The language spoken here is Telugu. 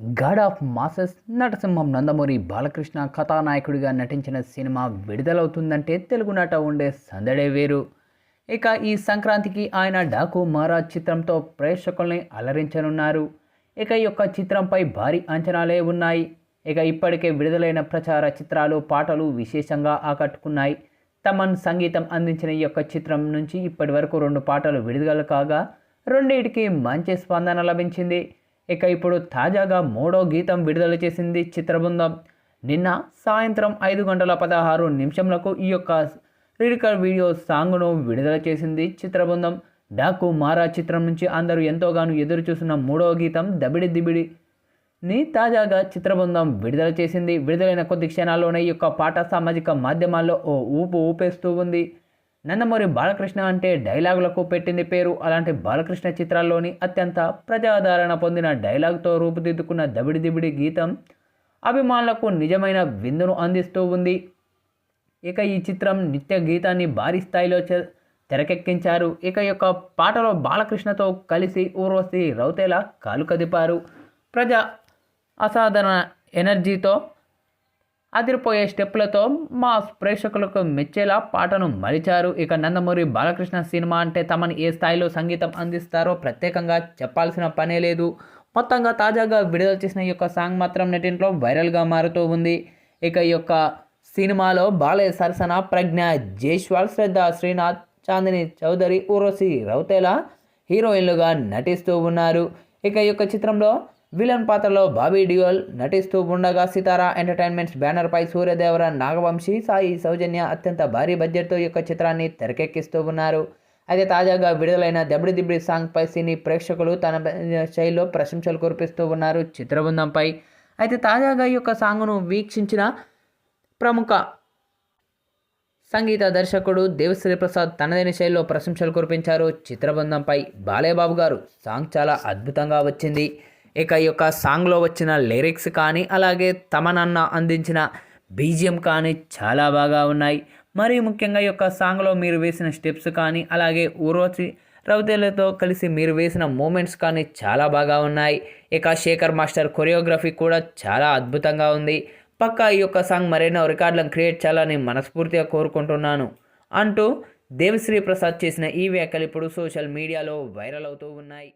గాడ్ ఆఫ్ మాసెస్ నటసింహం నందమూరి బాలకృష్ణ కథానాయకుడిగా నటించిన సినిమా విడుదలవుతుందంటే తెలుగు నట ఉండే సందడే వేరు. ఇక ఈ సంక్రాంతికి ఆయన డాకు మహారాజ్ చిత్రంతో ప్రేక్షకుల్ని అలరించనున్నారు. ఇక ఈ యొక్క చిత్రంపై భారీ అంచనాలే ఉన్నాయి. ఇక ఇప్పటికే విడుదలైన ప్రచార చిత్రాలు పాటలు విశేషంగా ఆకట్టుకున్నాయి. తమన్ సంగీతం అందించిన ఈ యొక్క చిత్రం నుంచి ఇప్పటి వరకు రెండు పాటలు విడుదల కాగా రెండింటికి మంచి స్పందన లభించింది. ఇక ఇప్పుడు తాజాగా మూడో గీతం విడుదల చేసింది చిత్రబృందం. నిన్న సాయంత్రం ఐదు గంటల పదహారు నిమిషంలకు ఈ యొక్క లిరికల్ వీడియో సాంగ్ను విడుదల చేసింది చిత్రబృందం. డాకు మారా చిత్రం నుంచి అందరూ ఎంతోగానో ఎదురు చూసిన మూడో గీతం దబిడి దిబిడి ని తాజాగా చిత్రబృందం విడుదల చేసింది. విడుదలైన కొద్ది క్షణాల్లోనే ఈ యొక్క పాట సామాజిక మాధ్యమాల్లో ఓ ఊపు ఊపేస్తూ ఉంది. నందమూరి బాలకృష్ణ అంటే డైలాగులకు పెట్టింది పేరు. అలాంటి బాలకృష్ణ చిత్రాల్లోని అత్యంత ప్రజాదరణ పొందిన డైలాగ్తో రూపుదిద్దుకున్న దబిడి దిబిడి గీతం అభిమానులకు నిజమైన విందును అందిస్తూ ఉంది. ఇక ఈ చిత్రం నిత్య గీతాన్ని భారీ స్థాయిలో తెరకెక్కించారు. ఇక యొక్క పాటలో బాలకృష్ణతో కలిసి ఊర్వశి రౌతేలా కాలు కదిపారు. ప్రజా అసాధారణ ఎనర్జీతో అదిరిపోయే స్టెప్లతో మా ప్రేక్షకులకు మెచ్చేలా పాటను మలిచారు ఇక నందమూరి బాలకృష్ణ సినిమా అంటే తమను ఏ స్థాయిలో సంగీతం అందిస్తారో ప్రత్యేకంగా చెప్పాల్సిన పనే లేదు. మొత్తంగా తాజాగా విడుదల చేసిన ఈ యొక్క సాంగ్ మాత్రం నెటింట్లో వైరల్గా మారుతూ ఉంది. ఇక ఈ యొక్క సినిమాలో బాలయ్య సరసన ప్రజ్ఞ జైస్వాల్ శ్రద్ధ శ్రీనాథ్ చాందిని చౌదరి ఊర్వశి రౌతేలా హీరోయిన్లుగా నటిస్తూ ఉన్నారు. ఇక ఈ యొక్క చిత్రంలో విలన్ పాత్రలో బాబీ డియోల్ నటిస్తూ ఉండగా సితారా ఎంటర్టైన్మెంట్స్ బ్యానర్పై సూర్యదేవర నాగవంశీ సాయి సౌజన్య అత్యంత భారీ బడ్జెట్తో ఈ యొక్క చిత్రాన్ని తెరకెక్కిస్తూ ఉన్నారు. అయితే తాజాగా విడుదలైన దెబ్బడి దిబ్బడి సాంగ్పై సినీ ప్రేక్షకులు తన శైలిలో ప్రశంసలు కురిపిస్తూ ఉన్నారు చిత్రబృందంపై. అయితే తాజాగా ఈ యొక్క సాంగ్ను వీక్షించిన ప్రముఖ సంగీత దర్శకుడు దేవిశ్రీ ప్రసాద్ తనదైన శైలిలో ప్రశంసలు కురిపించారు చిత్రబృందంపై. బాలయ్యబాబు గారు సాంగ్ చాలా అద్భుతంగా వచ్చింది. ఇక ఈ యొక్క సాంగ్లో వచ్చిన లిరిక్స్ కానీ అలాగే తమనన్న అందించిన బీజిఎం కానీ చాలా బాగా ఉన్నాయి. మరీ ముఖ్యంగా ఈ యొక్క సాంగ్లో మీరు వేసిన స్టెప్స్ కానీ అలాగే ఊరోచి రవితేలతో కలిసి మీరు వేసిన మూమెంట్స్ కానీ చాలా బాగా ఉన్నాయి. ఇక శేఖర్ మాస్టర్ కొరియోగ్రఫీ కూడా చాలా అద్భుతంగా ఉంది. పక్కా ఈ యొక్క సాంగ్ మరెన్నో రికార్డులను క్రియేట్ చేయాలని మనస్ఫూర్తిగా కోరుకుంటున్నాను. అంటూ దేవిశ్రీ ప్రసాద్ చేసిన ఈ వ్యాఖ్యలు ఇప్పుడు సోషల్ మీడియాలో వైరల్ అవుతూ ఉన్నాయి.